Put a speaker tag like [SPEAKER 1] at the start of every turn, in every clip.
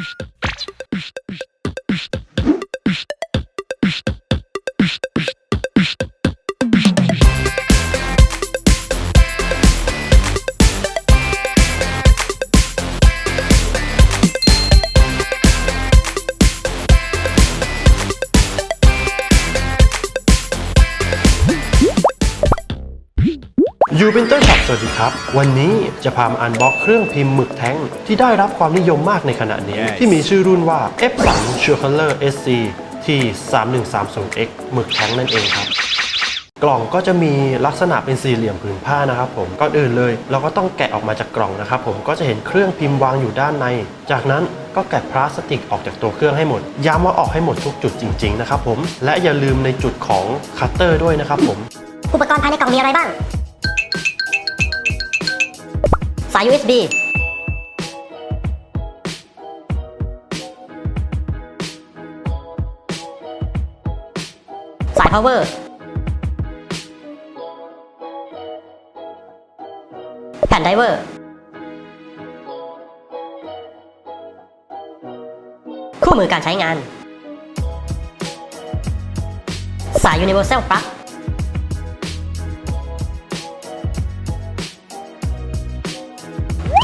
[SPEAKER 1] Psst. ยูเป็นเตอร์ช็อปสวัสดีครับ วันนี้จะพามาอันบ็อกเครื่องพิมพ์หมึกแท้งที่ได้รับความนิยมมากในขณะนี้
[SPEAKER 2] Yes
[SPEAKER 1] ที่มีชื่อรุ่นว่า F3 s h u r e r SC T3130X หมึกแท้งนั่นเองครับ กล่องก็จะมีลักษณะเป็นสี่เหลี่ยมผืนผ้านะครับผมก่อนอื่นเลย เราก็ต้องแกะออกมาจากกล่องนะครับผมก็จะเห็นเครื่องพิมพ์วางอยู่ด้านใน จากนั้นก็แกะพลาสติกออกจากตัวเครื่องให้หมด ย้ำว่าออกให้หมดทุกจุดจริง ๆ นะครับผมและอย่าลืมในจุดของคัตเตอร์ด้วยนะครับผม
[SPEAKER 3] อุปกรณ์ภายในกล่องมีอะไรบ้าง สาย USB สาย power แผ่นไดเวอร์ คู่มือการใช้งาน สาย universal plug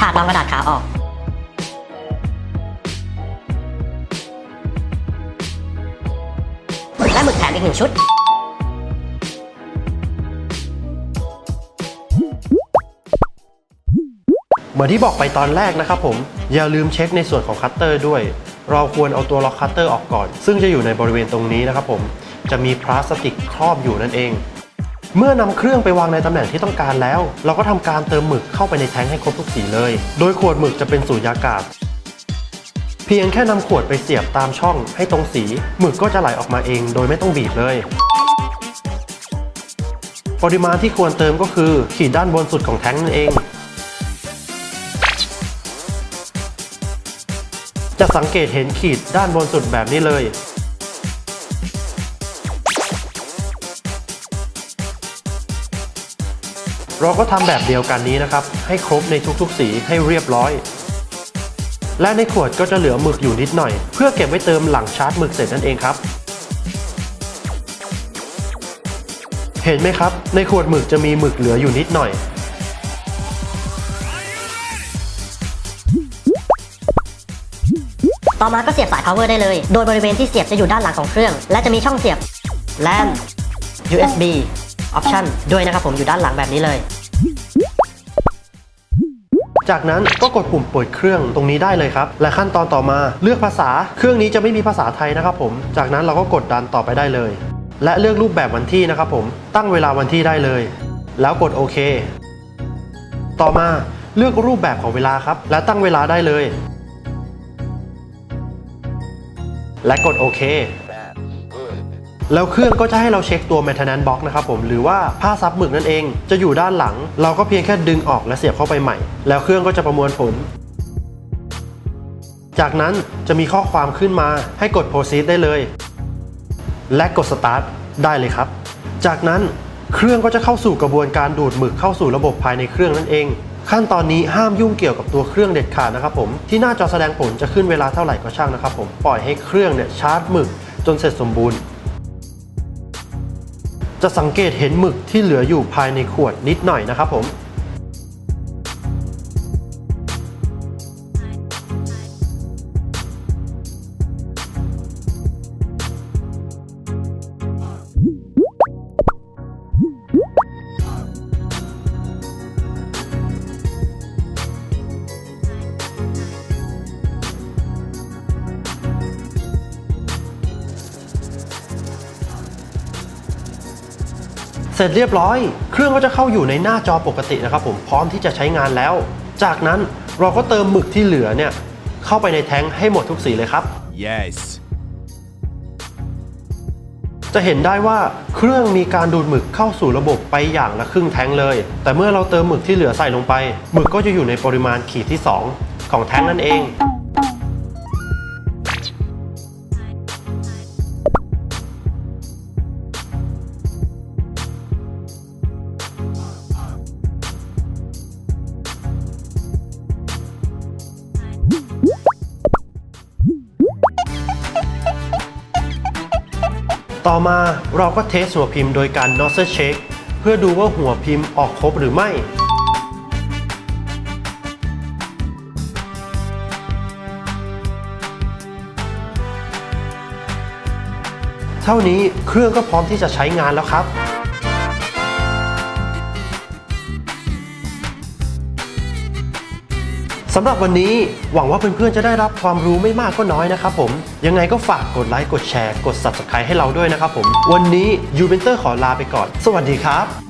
[SPEAKER 3] ถาดรองกระดาษขาออก และหมึกแถมอีกหนึ่งชุด
[SPEAKER 1] เหมือนที่บอกไปตอนแรกนะครับผม อย่าลืมเช็คในส่วนของคัตเตอร์ด้วย เราควรเอาตัวล็อกคัตเตอร์ออกก่อน ซึ่งจะอยู่ในบริเวณตรงนี้นะครับผม จะมีพลาสติกครอบอยู่นั่นเอง เมื่อนำเครื่องไปวางในตำแหน่งที่ต้องการแล้ว เราก็ทำการเติมหมึกเข้าไปในแท้งให้ครบทุกสีเลย โดยขวดหมึกจะเป็นสูญญากาศ เพียงแค่นำขวดไปเสียบตามช่องให้ตรงสีหมึกก็จะไหลออกมาเอง โดยไม่ต้องบีบเลยปริมาณที่ควรเติมก็คือขีดด้านบนสุดของแท้งนั่นเอง จะสังเกตเห็นขีดด้านบนสุดแบบนี้เลย เราก็ทำแบบเดียวกันนี้นะครับ ให้ครบในทุกๆสีให้เรียบร้อย และในขวดก็จะเหลือหมึกอยู่นิดหน่อย เพื่อเก็บไว้เติมหลังชาร์จหมึกเสร็จนั่นเองครับ เห็นไหมครับ ในขวดหมึกจะมีหมึกเหลืออยู่นิดหน่อย
[SPEAKER 3] ต่อมาก็เสียบสาย power ได้เลย โดยบริเวณที่เสียบจะอยู่ด้านหลังของเครื่อง และจะมีช่องเสียบ LAN USB option ด้วยนะครับผมอยู่ด้านหลังแบบนี้เลย
[SPEAKER 1] จากนั้นก็กดปุ่มเปิดเครื่องตรงนี้ได้เลยครับ และขั้นตอนต่อมาเลือกภาษา เครื่องนี้จะไม่มีภาษาไทยนะครับผม จากนั้นเราก็กดดันต่อไปได้เลย และเลือกรูปแบบวันที่นะครับผม ตั้งเวลาวันที่ได้เลย แล้วกดโอเค ต่อมาเลือกรูปแบบของเวลาครับ และตั้งเวลาได้เลย และกดโอเค แล้วเครื่องก็จะให้เราเช็คตัว maintenance box นะครับผมหรือว่าผ้าซับหมึกนั่นเอง จะอยู่ด้านหลัง เราก็เพียงแค่ดึงออกและเสียบเข้าไปใหม่ แล้วเครื่องก็จะประมวลผล จากนั้นจะมีข้อความขึ้นมาให้กด proceed ได้เลย และกด start ได้เลยครับ จากนั้นเครื่องก็จะเข้าสู่กระบวนการดูดหมึกเข้าสู่ระบบภายในเครื่องนั่นเอง ขั้นตอนนี้ห้ามยุ่งเกี่ยวกับตัวเครื่องเด็ดขาดนะครับผมที่หน้าจอแสดงผลจะขึ้นเวลาเท่าไหร่ก็ช่างนะครับผมปล่อยให้เครื่องเนี่ยชาร์จหมึกจนเสร็จสมบูรณ์ จะสังเกตเห็นหมึกที่เหลืออยู่ภายในขวดนิดหน่อยนะครับผม เสร็จเรียบร้อย เครื่องก็จะเข้าอยู่ในหน้าจอปกตินะครับผมพร้อมที่จะใช้งานแล้ว จากนั้นเราก็เติมหมึกที่เหลือเนี่ยเข้าไปในแท้งให้หมดทุกสีเลยครับ
[SPEAKER 2] Yes.
[SPEAKER 1] จะเห็นได้ว่าเครื่องมีการดูดหมึกเข้าสู่ระบบไปอย่างละครึ่งแท้งเลย แต่เมื่อเราเติมหมึกที่เหลือใส่ลงไปหมึกก็จะอยู่ในปริมาณขีดที่ 2 ของแท้งนั่นเอง ต่อมาเราก็เทสหัวพิมพ์โดยการ nozzle check เพื่อดูว่าหัวพิมพ์ออกครบหรือไม่ เท่านี้เครื่องก็พร้อมที่จะใช้งานแล้วครับ สำหรับวันนี้หวังว่าเพื่อนๆจะได้รับความรู้ไม่มากก็น้อยนะครับผมยังไงก็ฝากกดไลค์กดแชร์กด Subscribe ให้เราด้วยนะครับผม วันนี้ยูเบนเตอร์ขอลาไปก่อน สวัสดีครับ